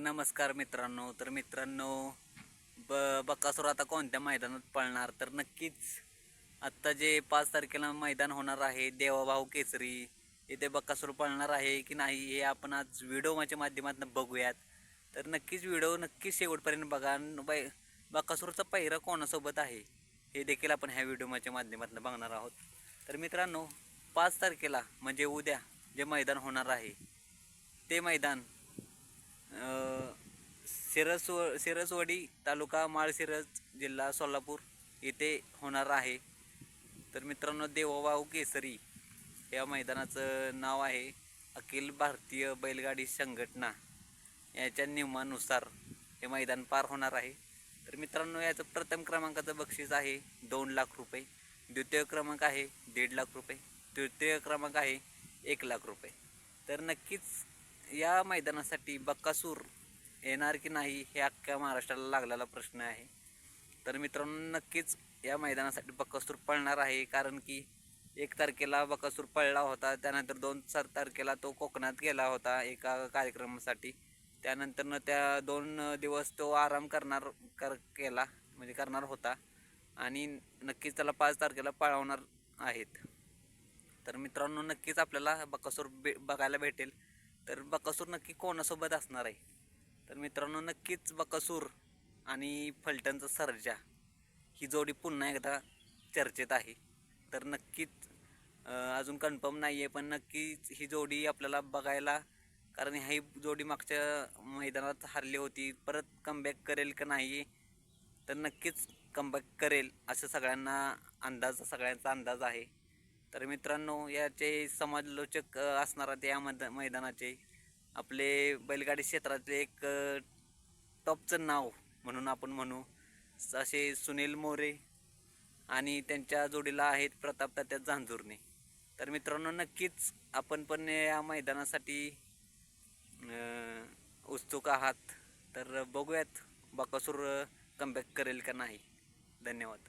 नमस्कार मित्रांनो. तर मित्रांनो ब बकासूर आता कोणत्या मैदानात पळणार? तर नक्कीच आत्ता जे पाच तारखेला मैदान होणार आहे देवाभाऊ केसरी इथे बकासूर पळणार आहे की नाही हे आपण आज व्हिडिओच्या माध्यमातून बघूयात. तर नक्कीच व्हिडिओ नक्कीच शेवटपर्यंत बघा. आणि बै बकासूरचा पहिरा कोणासोबत आहे? हे देखील आपण ह्या व्हिडिओच्या माध्यमातून बघणार आहोत. तर मित्रांनो पाच तारखेला म्हणजे उद्या जे मैदान होणार आहे ते मैदान अ, सिरस सिरसवाडी तालुका माळशिरस जिल्हा सोलापूर येथे होणार आहे. तर मित्रांनो देवभाऊ केसरी या मैदानाचं नाव आहे अखिल भारतीय बैलगाडी संघटना. याच्या नियमानुसार हे मैदान पार होणार आहे. तर मित्रांनो याचं प्रथम क्रमांकाचं बक्षीस आहे दोन लाख रुपये. द्वितीय क्रमांक आहे दीड लाख रुपये. तृतीय क्रमांक आहे एक लाख रुपये. तर नक्कीच या मैदानासाठी बक्कासूर येणार की नाही हे अख्ख्या महाराष्ट्राला लागलेला प्रश्न आहे. तर मित्रांनो नक्कीच या मैदानासाठी बक्कासूर पळणार आहे कारण की एक तारखेला बकासूर पळला होता त्यानंतर दोन चार तारखेला तो कोकणात गेला होता एका कार्यक्रमासाठी. त्यानंतरनं त्या दोन दिवस तो आराम करणार कर केला म्हणजे करणार होता. आणि नक्कीच त्याला पाच तारखेला पळवणार आहेत. तर मित्रांनो नक्कीच आपल्याला बकासूर बे बघायला भेटेल. तर बकासूर नक्की कोणासोबत असणार आहे? तर मित्रांनो नक्कीच बकासूर आणि फलटणचा सर्जा ही जोडी पुन्हा एकदा चर्चेत आहे. तर नक्कीच अजून कन्फर्म नाही आहे पण नक्कीच ही जोडी आपल्याला बघायला कारण ही जोडी मागच्या मैदानात हरली होती. परत कमबॅक करेल का नाही तर नक्कीच कमबॅक करेल असं सगळ्यांना अंदाज सगळ्यांचा अंदाज आहे. तर मित्रांनो याचे समालोचक असणार आहेत या मद मैदानाचे आपले बैलगाडी क्षेत्रातले एक टॉपचं नाव म्हणून आपण म्हणू असे सुनील मोरे आणि त्यांच्या जोडीला आहेत प्रताप तात्या झांजूरने तर मित्रांनो नक्कीच आपण पण या मैदानासाठी उत्सुक आहात. तर बघूयात बकासूर कमबॅक करेल का नाही. धन्यवाद.